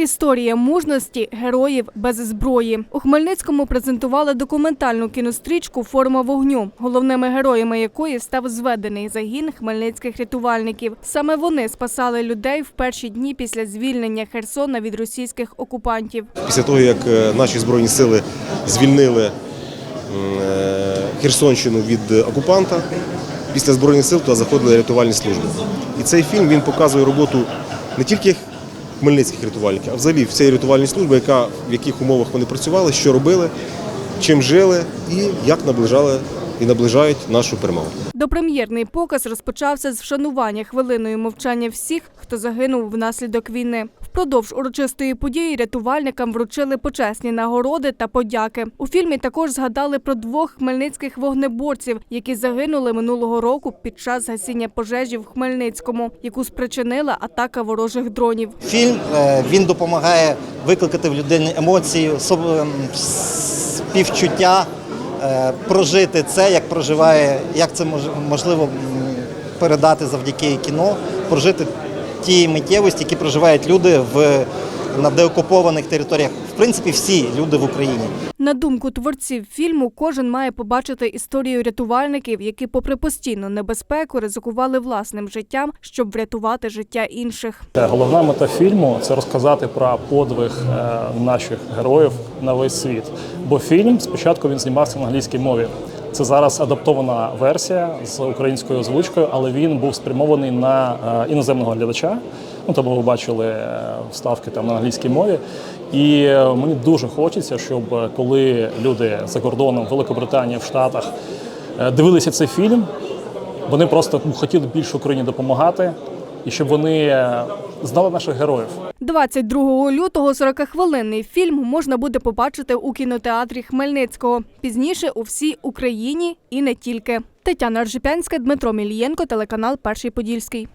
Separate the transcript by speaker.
Speaker 1: Історія мужності героїв без зброї. У Хмельницькому презентували документальну кінострічку Форма вогню, головними героями якої став зведений загін хмельницьких рятувальників. Саме вони спасали людей в перші дні після звільнення Херсона від російських окупантів.
Speaker 2: Після того, як е, наші збройні сили звільнили е, Херсонщину від окупанта, після збройних сил туди заходили рятувальні служби. І цей фільм він показує роботу не тільки хмельницьких рятувальників, а взагалі всієї рятувальної служби, яка, в яких умовах вони працювали, що робили, чим жили і як наближали і наближають нашу перемогу.
Speaker 1: Допрем'єрний показ розпочався з вшанування хвилиною мовчання всіх, хто загинув внаслідок війни. Впродовж урочистої події рятувальникам вручили почесні нагороди та подяки. У фільмі також згадали про двох хмельницьких вогнеборців, які загинули минулого року під час гасіння пожежі в Хмельницькому, яку спричинила атака ворожих дронів.
Speaker 3: Фільм е, він допомагає викликати в людині емоції, ем, співчуття, е, прожити це, як проживає, як це мож- можливо передати завдяки кіно, прожити ті миттєвості, які проживають люди в на деокупованих територіях. В принципі, всі люди в Україні.
Speaker 1: На думку творців фільму, кожен має побачити історію рятувальників, які, попри постійну небезпеку, ризикували власним життям, щоб врятувати життя інших.
Speaker 4: Е, Головна мета фільму це розказати про подвиг е, наших героїв на весь світ. Бо фільм спочатку він знімався на англійській мові. Це зараз адаптована версія з українською озвучкою, але він був спрямований на е, іноземного глядача. Ну тому ви бачили е, вставки там на англійській мові. І е, мені дуже хочеться, щоб коли люди за кордоном, в Великобританії, в Штатах дивилися цей фільм, вони просто ну, хотіли більше Україні допомагати, і щоб вони е, знали наших героїв.
Speaker 1: 22 лютого 40-хвилинний фільм можна буде побачити у кінотеатрі Хмельницького. Пізніше у всій Україні і не тільки. Тетяна Ржипянська, Дмитро Мілієнко, телеканал Перший Подільський.